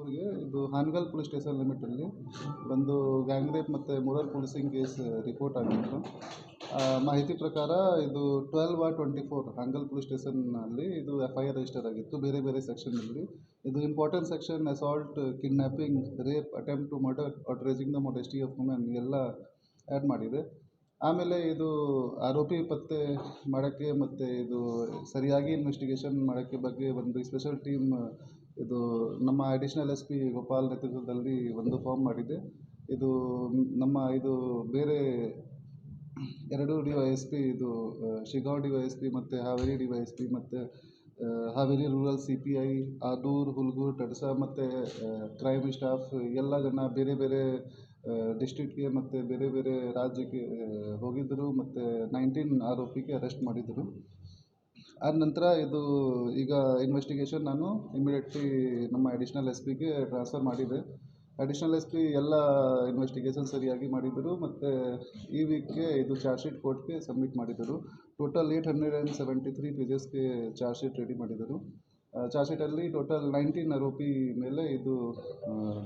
ಊರಿಗೆ. ಇದು Hangal police station ಲಿಮಿಟಲ್ಲಿ ಒಂದು ಗ್ಯಾಂಗ್ ರೇಪ್ ಮತ್ತು ಮುರಲ್ ಪೊಲೀಸಿಂಗ್ ಕೇಸ್ ರಿಪೋರ್ಟ್ ಆಗಿತ್ತು. ಮಾಹಿತಿ ಪ್ರಕಾರ ಇದು twelve R twenty four Hangal police ಸ್ಟೇಷನ್ನಲ್ಲಿ ಇದು ಎಫ್ ಐ ಆರ್ ರಿಜಿಸ್ಟರ್ ಆಗಿತ್ತು. ಬೇರೆ ಬೇರೆ ಸೆಕ್ಷನ್ನಲ್ಲಿ ಇದು important section assault kidnapping rape, attempt to murder racing the modesty of women ಎಲ್ಲ ಆ್ಯಡ್ ಮಾಡಿದೆ. ಆಮೇಲೆ ಇದು ಆರೋಪಿ ಪತ್ತೆ ಮಾಡೋಕ್ಕೆ ಮತ್ತು ಇದು ಸರಿಯಾಗಿ ಇನ್ವೆಸ್ಟಿಗೇಷನ್ ಮಾಡೋಕ್ಕೆ ಬಗ್ಗೆ ಒಂದು ಸ್ಪೆಷಲ್ ಟೀಮ್ ಇದು ನಮ್ಮ ಅಡಿಷ್ನಲ್ ಎಸ್ ಪಿ ಗೋಪಾಲ್ ನೇತೃತ್ವದಲ್ಲಿ ಒಂದು ಫಾರ್ಮ್ ಮಾಡಿದೆ ಇದು ನಮ್ಮ ಇದು ಬೇರೆ ಎರಡು ಡಿ ವೈ ಎಸ್ ಪಿ ಇದು Shiggaon D Y S P ಮತ್ತು Haveri D Y S P ಮತ್ತು Haveri rural C P I Adur, Hulgur Tadas ಮತ್ತು ಕ್ರೈಮ್ ಸ್ಟಾಫ್ ಎಲ್ಲ ಜನ ಬೇರೆ ಬೇರೆ ಡಿಸ್ಟ್ರಿಕ್ಟ್ಗೆ ಮತ್ತು ಬೇರೆ ಬೇರೆ ರಾಜ್ಯಕ್ಕೆ ಹೋಗಿದ್ದರು ಮತ್ತು ನೈನ್ಟೀನ್ ಆರೋಪಿಗೆ ಅರೆಸ್ಟ್ ಮಾಡಿದರು. ಆದ ನಂತರ ಇದು ಈಗ ಇನ್ವೆಸ್ಟಿಗೇಷನ್ ನಾನು ಇಮಿಡಿಯೇಟ್ಲಿ ನಮ್ಮ ಅಡಿಷ್ನಲ್ ಎಸ್ ಪಿಗೆ ಟ್ರಾನ್ಸ್ಫರ್ ಮಾಡಿದೆ. ಅಡಿಷ್ನಲ್ ಎಸ್ ಪಿ ಎಲ್ಲ ಇನ್ವೆಸ್ಟಿಗೇಷನ್ ಸರಿಯಾಗಿ ಮಾಡಿದರು ಮತ್ತು ಈ ವೀಕ್ಗೆ ಇದು ಚಾರ್ಜ್ ಶೀಟ್ ಕೋರ್ಟ್ಗೆ ಸಬ್ಮಿಟ್ ಮಾಡಿದರು. Total eight hundred and seventy three ಪೇಜಸ್ಗೆ charge sheet ready ಮಾಡಿದರು. ಚಾರ್ಜ್ ಶೀಟಲ್ಲಿ ಟೋಟಲ್ ನೈನ್ಟೀನ್ ಆರೋಪಿ ಮೇಲೆ ಇದು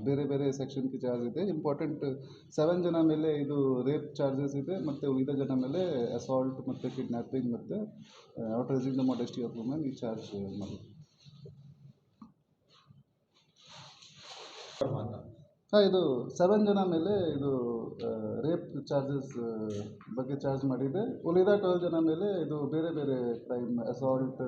ಬೇರೆ ಬೇರೆ ಸೆಕ್ಷನ್ಗೆ ಚಾರ್ಜ್ ಇದೆ. ಇಂಪಾರ್ಟೆಂಟ್ ಸೆವೆನ್ ಜನ ಮೇಲೆ ಇದು ರೇಪ್ ಚಾರ್ಜಸ್ ಇದೆ ಮತ್ತು ಉಳಿದ ಜನ ಮೇಲೆ ಅಸಾಲ್ಟ್ ಮತ್ತು ಕಿಡ್ನ್ಯಾಪಿಂಗ್ ಮತ್ತು outraging the modesty of women ಈ ಚಾರ್ಜ್ ಮಾಡಿ ಹಾಂ, ಇದು ಸೆವೆನ್ ಜನ ಮೇಲೆ ಇದು ರೇಪ್ ಚಾರ್ಜಸ್ ಬಗ್ಗೆ ಚಾರ್ಜ್ ಮಾಡಿದೆ. ಉಳಿದ ಟ್ವೆಲ್ ಜನ ಮೇಲೆ ಇದು ಬೇರೆ ಬೇರೆ crime assault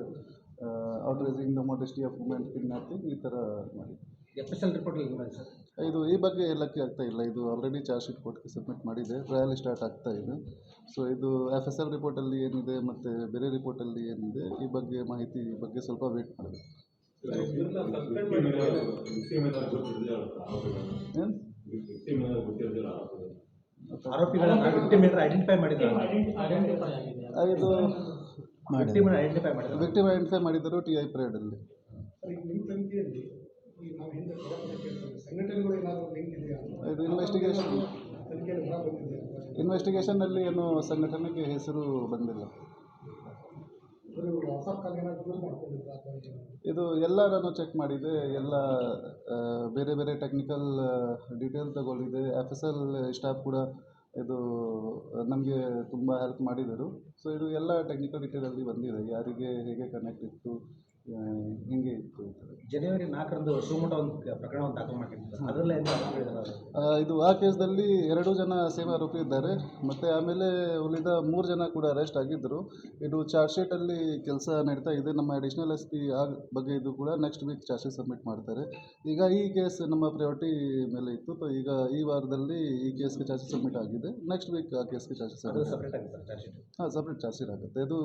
outraging the modesty of women kidnapping ಈ ಥರ ಮಾಡಿ. ಎಫ್ ಎಸ್ ಎಲ್ ರಿಪೋರ್ಟ್ ಏನು ಮಾಡಿ ಸರ್. ಇದು ಈ ಬಗ್ಗೆ ಎಲ್ಲಕ್ಕೆ ಆಗ್ತಾ ಇಲ್ಲ. ಇದು ಆಲ್ರೆಡಿ ಚಾರ್ಜ್ ಶೀಟ್ ಕೋರ್ಟ್ಗೆ ಸಬ್ಮಿಟ್ ಮಾಡಿದೆ. ಟ್ರಯಲ್ ಸ್ಟಾರ್ಟ್ ಆಗ್ತಾ ಇದೆ. ಸೊ ಇದು ಎಫ್ ಎಸ್ ಎಲ್ ರಿಪೋರ್ಟಲ್ಲಿ ಏನಿದೆ ಮತ್ತು ಬೇರೆ ರಿಪೋರ್ಟಲ್ಲಿ ಏನಿದೆ ಈ ಬಗ್ಗೆ ಮಾಹಿತಿ ಬಗ್ಗೆ ಸ್ವಲ್ಪ ವೇಟ್ ಮಾಡಬೇಕು ಇದು ವಿಕ್ಟಿಮ್ ಐಡೆಂಟಿಫೈ ಮಾಡಿದ್ರು ವಿಕ್ಟಿಮ್ ಐಡೆಂಟಿಫೈ ಮಾಡಿದರು ಟಿ ಐ ಪರೇಡಲ್ಲಿ. ಇದು ಇನ್ವೆಸ್ಟಿಗೇಷನ್ ಇನ್ವೆಸ್ಟಿಗೇಷನ್ನಲ್ಲಿ ಏನು ಸಂಘಟನೆಗೆ ಹೆಸರು ಬಂದಿಲ್ಲ. ಇದು ಎಲ್ಲ ನಾನು ಚೆಕ್ ಮಾಡಿದೆ. ಎಲ್ಲ ಬೇರೆ ಬೇರೆ ಟೆಕ್ನಿಕಲ್ ಡೀಟೇಲ್ ತಗೊಂಡಿದೆ ಎಫ್ ಎಸ್ ಎಲ್ ಸ್ಟಾಫ್ ಕೂಡ ಇದು, ನಮಗೆ ತುಂಬ ಹೆಲ್ಪ್ ಮಾಡಿದರು. ಸೊ ಇದು ಎಲ್ಲ ಟೆಕ್ನಿಕಲ್ ಡೀಟೇಲಲ್ಲಿ ಬಂದಿದೆ. ಯಾರಿಗೆ ಹೇಗೆ ಕನೆಕ್ಟ್ ಇತ್ತು ಹಿಂಗೆ ಇತ್ತು. ಜನವರಿ ನಾಲ್ಕರಂದು ಶಿವಮೊಗ್ಗ ಒಂದು ಪ್ರಕರಣವನ್ನು ದಾಖಲು ಮಾಡಿರ್ತಾರೆ ಅದರಲ್ಲೇ ಇದು ಆ ಕೇಸ್ದಲ್ಲಿ ಎರಡು ಜನ ಸೇವಾ ಆರೋಪಿ ಇದ್ದಾರೆ. ಮತ್ತು ಆಮೇಲೆ ಉಳಿದ ಮೂರು ಜನ ಕೂಡ ಅರೆಸ್ಟ್ ಆಗಿದ್ದರು ಇದು ಚಾರ್ಜ್ ಶೀಟಲ್ಲಿ ಕೆಲಸ ನಡೀತಾ ಇದೆ. ನಮ್ಮ ಅಡಿಷ್ನಲ್ ಎಸ್ ಪಿ ಆ ಬಗ್ಗೆ ಇದು ಕೂಡ next week charge sheet submit ಮಾಡ್ತಾರೆ. ಈಗ ಈ ಕೇಸ್ ನಮ್ಮ ಪ್ರಯಾರಿಟಿ ಮೇಲೆ ಇತ್ತು. ಈಗ ಈ ವಾರದಲ್ಲಿ ಈ ಕೇಸ್ಗೆ ಚಾರ್ಜ್ ಶೀಟ್ ಸಬ್ಮಿಟ್ ಆಗಿದೆ. ನೆಕ್ಸ್ಟ್ ವೀಕ್ ಆ ಕೇಸ್ಗೆ ಚಾರ್ಜ್ ಶೀಟ್ ಸಬ್ಮಿಟ್ ಆಗುತ್ತೆ ಹಾಂ ಸಪ್ರೇಟ್ ಚಾರ್ಜ್ ಶೀಟ್ ಆಗುತ್ತೆ. ಇದು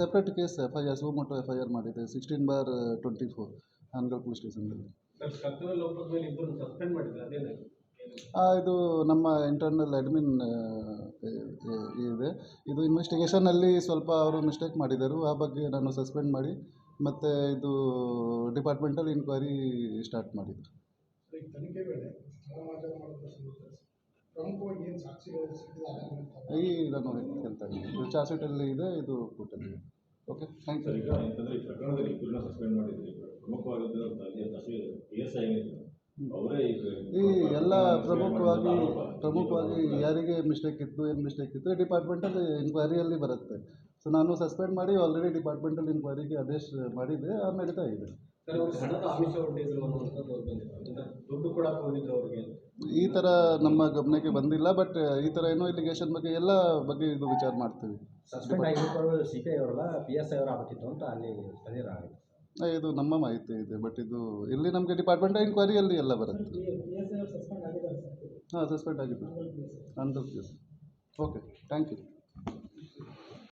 separate case F I R suo motu F I R ಮಾಡಿದೆ. Sixteen bar twenty four Hangal police ಸ್ಟೇಷನ್ನಲ್ಲಿ sir ಕರ್ತವ್ಯ ಲೋಪದ ಮೇಲೆ ಇಬ್ಬರು ಸಸ್ಪೆಂಡ್ ಮಾಡಿದ್ರು ಅದೇನು ಆ, ಇದು ನಮ್ಮ ಇಂಟರ್ನಲ್ ಅಡ್ಮಿನ್ ಇದೆ. ಇದು ಇನ್ವೆಸ್ಟಿಗೇಷನಲ್ಲಿ ಸ್ವಲ್ಪ ಅವರು ಮಿಸ್ಟೇಕ್ ಮಾಡಿದರು. ಆ ಬಗ್ಗೆ ನಾನು ಸಸ್ಪೆಂಡ್ ಮಾಡಿ ಮತ್ತು ಇದು ಡಿಪಾರ್ಟ್ಮೆಂಟಲ್ ಇನ್ಕ್ವೈರಿ ಸ್ಟಾರ್ಟ್ ಮಾಡಿದ್ದು ಈಗ ತನಿಖೆ ವೇಳೆ ಮಾಡೋದು ಸಂಬಂಧ ಪ್ರಮುಖವಾಗಿ ಏನು ಸಾಕ್ಷಿಗಳು ಸಿಕ್ಕಿದ್ದಾರೆ ಅಂತ ಈ ನಾನು ಹೇಳ್ತಾ ಇದ್ದೀನಿ ಇದು ಚಾರ್ಜ್ ಶೀಟಲ್ಲಿ ಇದೆ ಇದು ಕೋರ್ಟಲ್ಲಿ ಇದೆ. ಓಕೆ ಥ್ಯಾಂಕ್ ಯು ಈಗ ಅಂತಂದ್ರೆ ಈ ಪ್ರಕರಣದಲ್ಲಿ ಇಬ್ಬರನ್ನ ಸಸ್ಪೆಂಡ್ ಮಾಡಿದ್ರಿ ಪ್ರಮುಖವಾಗಿದ್ದಂಥ ಪಿ ಎಸ್ ಐ ಅವರೇ ಈಗ ಈ ಎಲ್ಲ ಪ್ರಮುಖವಾಗಿ ಪ್ರಮುಖವಾಗಿ ಯಾರಿಗೆ ಮಿಸ್ಟೇಕ್ ಇತ್ತು ಏನು ಮಿಸ್ಟೇಕ್ ಇತ್ತು ಡಿಪಾರ್ಟ್ಮೆಂಟಲ್ಲಿ ಇನ್ಕ್ವೈರಿಯಲ್ಲಿ ಬರುತ್ತೆ. ಸೊ ನಾನು ಸಸ್ಪೆಂಡ್ ಮಾಡಿ ಆಲ್ರೆಡಿ ಡಿಪಾರ್ಟ್ಮೆಂಟಲ್ಲಿ ಇನ್ಕ್ವೈರಿಗೆ ಆದೇಶ ಮಾಡಿದ್ದೆ ಅದು ನಡೀತಾ ಇದೆ ಅವ್ರಿಗೆ ಹಣದ ಆಮಿಷ ಒಡ್ಡಿದ್ರು ಅನ್ನುವಂಥದ್ದು ಅವ್ರು ಬಂದಿತ್ತು ಅಂದ್ರೆ ದುಡ್ಡು ಕೊಡಕ್ಕೆ ಹೋಗಿದ್ರು ಅವ್ರಿಗೆ ಈ ಥರ ನಮ್ಮ ಗಮನಕ್ಕೆ ಬಂದಿಲ್ಲ ಬಟ್ ಈ ಥರ ಏನೋ ಇಲಿಗೇಷನ್ ಬಗ್ಗೆ ಎಲ್ಲ ಬಗ್ಗೆ ಇದು ವಿಚಾರ ಮಾಡ್ತೀವಿ. ಸಸ್ಪೆಂಡ್ ಆಗಿರೋರು ಸಿ ಪಿ ಐ ಅವರಲ್ಲ ಪಿ ಎಸ್ ಐ ಅವರು ಆಗಬೇಕಿತ್ತು ಅಂತ ಅಲ್ಲಿ ಇದು ನಮ್ಮ ಮಾಹಿತಿ ಇದೆ ಬಟ್ ಇದು ಇಲ್ಲಿ ನಮಗೆ ಡಿಪಾರ್ಟ್ಮೆಂಟ್ ಇನ್ಕ್ವೈರಿಯಲ್ಲಿ ಎಲ್ಲ ಬರುತ್ತೆ. ಹಾಂ ಸಸ್ಪೆಂಡ್ ಆಗಿದ್ದು P case. Okay thank you